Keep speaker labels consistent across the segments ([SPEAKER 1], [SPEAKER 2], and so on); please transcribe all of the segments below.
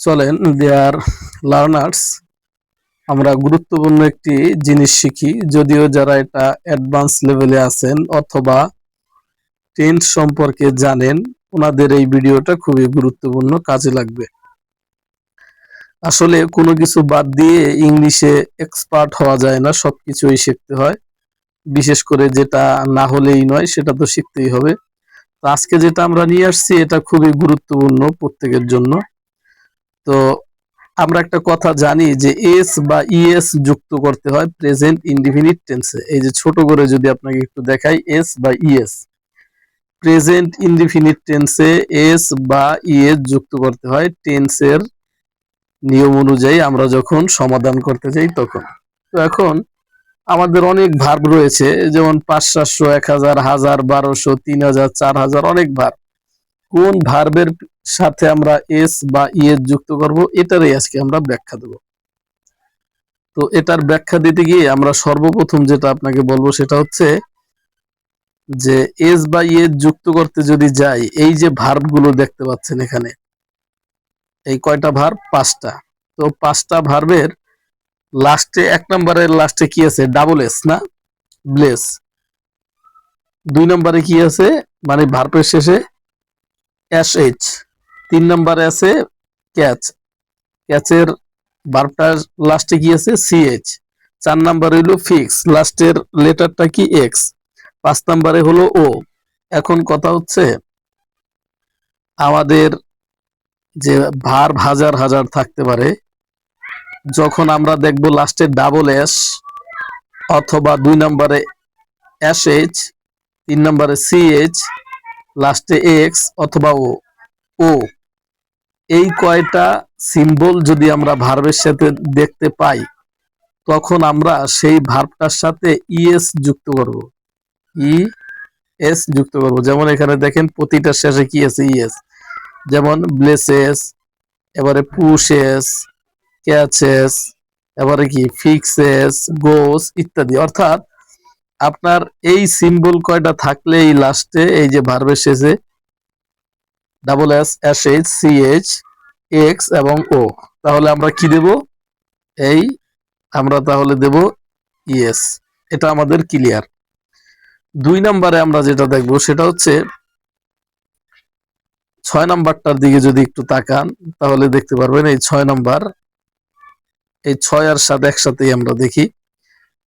[SPEAKER 1] চলেন দেয়ার লার্নার্স আমরা গুরুত্বপূর্ণ একটি জিনিস শিখি। যদিও যারা এটা অ্যাডভান্স লেভেলে আছেন অথবা টেন্স সম্পর্কে জানেন, ওনাদের এই ভিডিওটা খুবই গুরুত্বপূর্ণ, কাজে লাগবে। আসলে কোনো কিছু বাদ দিয়ে ইংলিশে এক্সপার্ট হওয়া যায় না, সবকিছুই শিখতে হয়। বিশেষ করে যেটা না হলেই নয়, সেটা তো শিখতেই হবে। আজকে যেটা আমরা নিয়ে আসছি, এটা খুবই গুরুত্বপূর্ণ প্রত্যেকের জন্য। তো আমরা একটা কথা জানি যে এস বা ইএস যুক্ত করতে হয় প্রেজেন্ট ইনডিফিনিট টেন্সে। এই যে ছোট করে যদি আপনাকে একটু দেখাই, এস বা ইএস। প্রেজেন্ট ইনডিফিনিট টেন্সে এস বা ইএস যুক্ত করতে হয় টেন্সের নিয়ম অনুযায়ী আমরা যখন সমাধান করতে যাই তখন। তো এখন আমাদের অনেক ভার্ব রয়েছে, যেমন পাঁচ সাতশো এক হাজার হাজার, বারোশো, তিন হাজার, চার হাজার, অনেক ভার্ব। কোন ভার্বের সাথে আমরা এস বা ইএস যুক্ত করব, এটারই আজকে আমরা ব্যাখ্যা দেব। তো এটার ব্যাখ্যা দিতে গিয়ে আমরা সর্বপ্রথম যেটা আপনাকে বলব সেটা হচ্ছে যে এস বা ইএস যুক্ত করতে যদি যাই, এই যে ভার্বগুলো দেখতে পাচ্ছেন এখানে, এই কয়টা ভার্ব পাঁচটা। তো পাঁচটা ভার্বের লাস্টে এক নম্বরের লাস্টে কি আছে? ডাবল এস না? ব্লেস দুই নম্বরে কি আছে? মানে ভার্বের শেষে এস এইচ তিন নম্বরে আছে ক্যাচ। ক্যাচের ভার্বটার লাস্টে কি আছে সিএইচ চার নাম্বার হইল ফিক্স লাস্টের লেটারটা কি এক্স পাঁচ নাম্বারে হলো ও এখন কথা হচ্ছে, আমাদের যে ভার হাজার হাজার থাকতে পারে, যখন আমরা দেখব লাস্টে ডাবল এস অথবা দুই নম্বরে এস এইচ তিন নম্বরে সি এইচ লাস্টে এক্স অথবা ও ও এই কয়টা সিম্বল যদি আমরা ভার্বের সাথে দেখতে পাই, তখন আমরা সেই ভার্বটার সাথে ইএস যুক্ত করব। ই এস যুক্ত করব। যেমন এখানে দেখেন প্রতিটার শেষে কি আছে? ইএস যেমন ব্লেসেস এবারে পুশেস ক্যাচেস এবারে কি? ফিক্সেস গোস ইত্যাদি। অর্থাৎ আপনার এই সিম্বল কয়টা থাকলে এই লাস্টে এই যে ভার্বের শেষে double s s h c h x এবং ও তাহলে আমরা কি দেব? এই আমরা তাহলে দেব ইএস এটা আমাদের ক্লিয়ার দুই নম্বরে আমরা যেটা দেখব, সেটা হচ্ছে ছয় নাম্বারটার দিকে যদি একটু তাকান, তাহলে দেখতে পারবেন এই ছয় নাম্বার। এই ছয় আর সাত একসাথেই আমরা দেখি।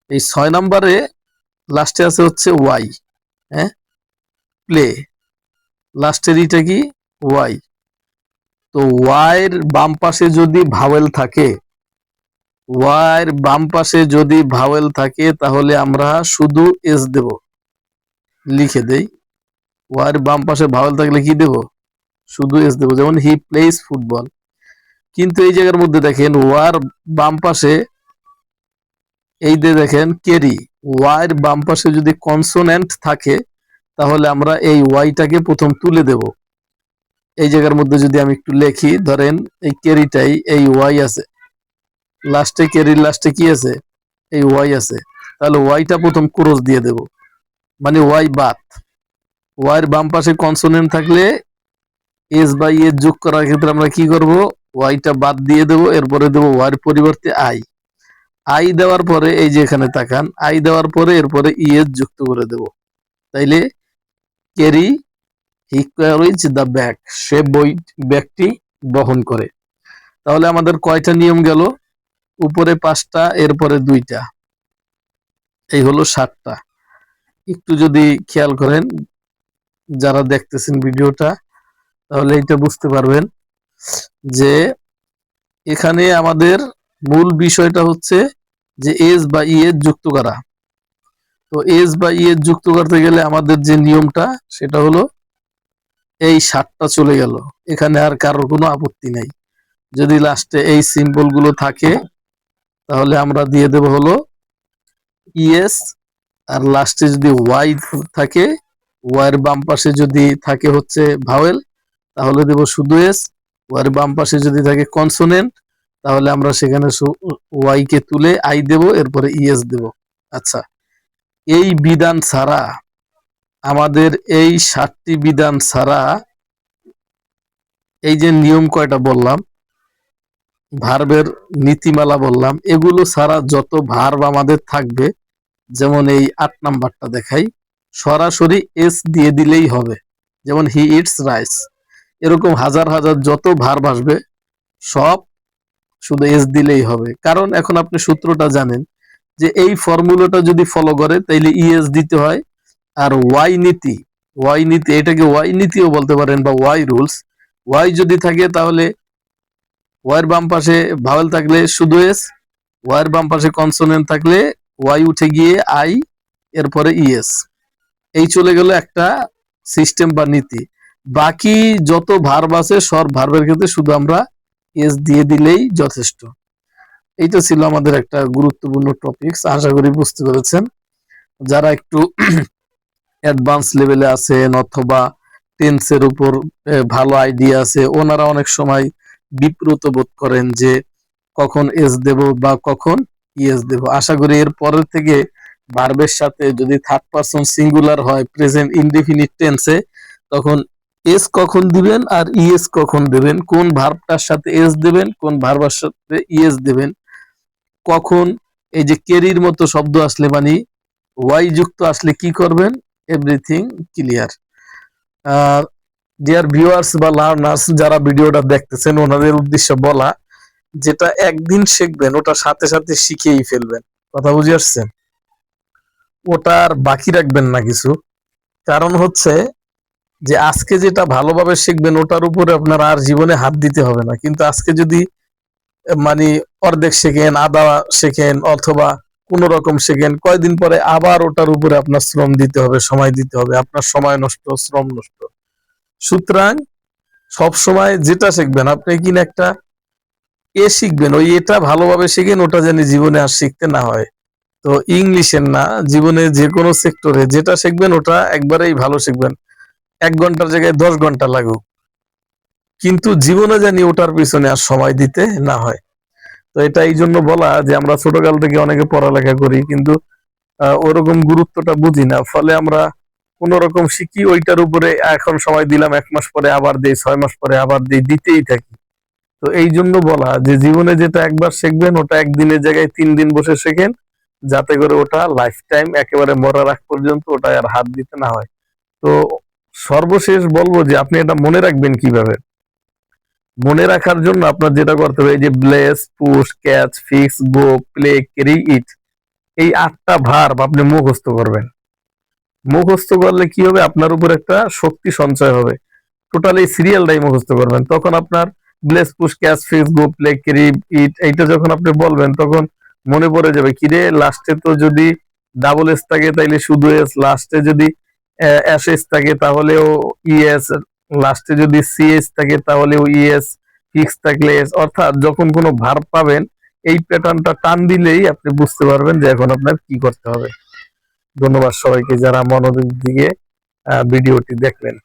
[SPEAKER 1] এই ছয় নাম্বারে লাস্টে আছে হচ্ছে ওয়াই হ্যাঁ? প্লে লাস্টের ইটা কি? ওয়াই তো ওয়াইয়ের বাম পাশে যদি ভাওয়েল থাকে ওয়াইয়ের বাম পাশে যদি ভাওয়েল থাকে, তাহলে আমরা শুধু এস দেব। লিখে দেই। ওয়াইয়ের বাম পাশে ভাওয়েল থাকলে কি দেব? শুধু এস দেব, যেমন হি প্লেস ফুটবল কিন্তু এই জায়গার মধ্যে দেখেন ওয়ার বাম পাশে, এই যে দেখেন কেরি ওয়াইয়ের বাম পাশে যদি কনসোনেন্ট থাকে, তাহলে আমরা এই ওয়াইটাকে প্রথম তুলে দেব। এই জায়গার মধ্যে যদি আমি একটু লেখি, ধরেন এই কেরিটাই এই ওয়াই আছে। লাস্টে কেরির লাস্টে কি আছে? এই ওয়াই আছে। তাহলে ওয়াইটা প্রথম ক্রস দিয়ে দেব। মানে ওয়াই বাদ। ওয়াইয়ের বাম পাশে কনসোনেন্ট থাকলে এস বা এস যোগ করার ক্ষেত্রে আমরা কি করব? ওয়াইটা বাদ দিয়ে দেব, এরপরে দেব ওয়াইয়ের পরিবর্তে আই আই দেওয়ার পরে এই যে এখানে তাকান আই দেওয়ার পরে এরপরে ই ইএস যুক্ত করে দেব। তাইলে carry he carries the bag সে বই ব্যাগটি বহন করে। তাহলে আমাদের কয়টা নিয়ম গেল? উপরে পাঁচটা, এরপরে দুইটা। এই হলো সাতটা। একটু যদি খেয়াল করেন, যারা দেখতেছেন ভিডিওটা, তাহলে এটা বুঝতে পারবেন যে এখানে আমাদের মূল বিষয়টা হচ্ছে যে এস বা ইএস যুক্ত করা। তো এস বা ইএস যুক্ত করতে গেলে আমাদের যে নিয়মটা, সেটা হলো এই সাতটা চলে গেল। এখানে আর কারোর কোনো আপত্তি নাই। যদি লাস্টে এই সিম্বলগুলো থাকে, তাহলে আমরা দিয়ে দেব হলো ইএস আর লাস্টে যদি ওয়াই থাকে ওয়াইয়ের বাম পাশে যদি থাকে হচ্ছে ভাওয়েল তাহলে দেব শুধু এস ওয়াইয়ের বাম পাশে যদি থাকে কনসোনেন্ট তাহলে আমরা সেখানে ওয়াই কে তুলে আই দেব, এরপরে ইএস দেব। আচ্ছা এই বিধান ছাড়া আমাদের এই সাতটি বিধান ছাড়া এই যে নিয়ম কয়টা বললাম, ভার্বের নীতিমালা বললাম, এগুলো ছাড়া যত ভার্ব আমাদের থাকবে, যেমন এই আট নাম্বারটা দেখাই, সরাসরি এস দিয়ে দিলেই হবে, যেমন হি ইটস রাইস এরকম হাজার হাজার যত ভার্ব আসবে, সব শুধু এস দিলেই হবে। কারণ এখন আপনি সূত্রটা জানেন যে এই ফর্মুলাটা যদি ফলো করে, তাইলে ইএস দিতে হয় আর ওয়াই নীতি ওয়াই নীতি, এটাকে ওয়াই নীতিও বলতে পারেন বা ওয়াই রুলস। ওয়াই যদি থাকে তাহলে ওয়াইয়ের বাম পাশে ভাওয়েল থাকলে শুধু এস, ওয়াইয়ের বাম পাশে কনসোনেন্ট থাকলে ওয়াই উঠে গিয়ে আই, এরপরে ইএস। এই চলে গেল একটা সিস্টেম বা নীতি। বাকি যত ভার্ব আছে, সব ভার্বের ক্ষেত্রে শুধু আমরা এস দিয়ে দিলেই যথেষ্ট। এইটা ছিল আমাদের একটা গুরুত্বপূর্ণ টপিকস আশা করি বুঝতে পেরেছেন। যারা একটু অ্যাডভান্স লেভেলে আছেন অথবা টেন্সের উপর ভালো আইডিয়া আছে। ওনারা অনেক সময় বিব্রত বোধ করেন যে কখন এস দেব বা কখন ইএস দেব। আশা করি এর পরের থেকে ভার্বের সাথে যদি থার্ড পারসন সিঙ্গুলার হয় প্রেজেন্ট ইনডিফিনিট টেন্সে তখন এস কখন দিবেন আর ইএস কখন দেবেন? কোন ভার্বটার সাথে এস দেবেন, কোন ভার্বার সাথে ইএস দেবেন? কখন? এই যে কেরির মতো শব্দ আসলে মানে ওয়াই যুক্ত আসলে কি করবেন? এভরিথিং ক্লিয়ার আর ডিয়ার ভিউয়ার্স বা লার্নার্স যারা ভিডিওটা দেখতেছেন, ওনাদের উদ্দেশ্যে বলা, যেটা একদিন শিখবেন, ওটা সাথে সাথে শিখেই ফেলবেন। কথা বুঝে আসছেন? ওটা আর বাকি রাখবেন না কিছু। কারণ হচ্ছে যে আজকে যেটা ভালোভাবে শিখবেন, ওটার উপরে আপনার আর জীবনে হাত দিতে হবে না। কিন্তু আজকে যদি মানে অর্ধেক শেখেন আধা শেখেন, অথবা কোন রকম শেখেন কয়দিন পরে আবার ওটার উপরে আপনার শ্রম দিতে হবে, সময় দিতে হবে। আপনার সময় নষ্ট, শ্রম নষ্ট। সুতরাং সব সময় যেটা শিখবেন, আপনি কিনা একটা এ শিখবেন। ওই এটা ভালোভাবে শিখেন, ওটা জানি জীবনে আর শিখতে না হয়। তো ইংলিশের না, জীবনে যে কোনো সেক্টরে যেটা শিখবেন, ওটা একবারেই ভালো শিখবেন। এক ঘণ্টার জায়গায় দশ ঘণ্টা লাগুক। কিন্তু জীবনে জানি ওটার পিছনে আর সময় দিতে না হয়। তো এটা এই জন্য বলা যে আমরা ছোটকাল থেকে অনেকে পড়ালেখা করি, কিন্তু ওরকম গুরুত্বটা বুঝি না। ফলে আমরা কোন রকম শিখি, ওইটার উপরে এখন সময় দিলাম, এক মাস পরে আবার দেই, ছয় মাস পরে আবার দিই, দিতেই থাকি। তো এই জন্য বলা যে জীবনে যেটা একবার শিখবেন, ওটা একদিনের জায়গায় তিন দিন বসে শেখেন, যাতে করে ওটা লাইফ টাইম একেবারে মরার আগ পর্যন্ত ওটা আর হাত দিতে না হয়। তো সর্বশেষ বলব যে আপনি এটা মনে রাখবেন কীভাবে? মনে রাখার জন্য আপনার যেটা করতে হবে, এই যে bless push catch fix go play carry eat এই আটটা ভার্ব আপনি মুখস্থ করবেন। মুখস্থ করলে কি হবে? আপনার উপর একটা শক্তি সঞ্চয় হবে। টোটাল এই সিরিয়ালটাই মুখস্থ করবেন। তখন আপনার bless push catch fix go play carry eat এইটা যখন আপনি বলবেন, তখন মনে পড়ে যাবে, কিরে লাস্টে তো যদি ডাবল এস থাকে, তাইলে শুধু এস লাস্টে যদি এস এস থাকে, তাহলেও ইএস লাস্টে যদি সিএস থাকে তাহলে ইএস ফিক্স থাকলে এস অর্থাৎ যখন কোনো ভার পাবেন, এই প্যাটার্নটা টান দিলেই আপনি বুঝতে পারবেন যে এখন আপনার কি করতে হবে। ধন্যবাদ সবাইকে যারা মনোযোগ দিয়ে ভিডিওটি দেখলেন।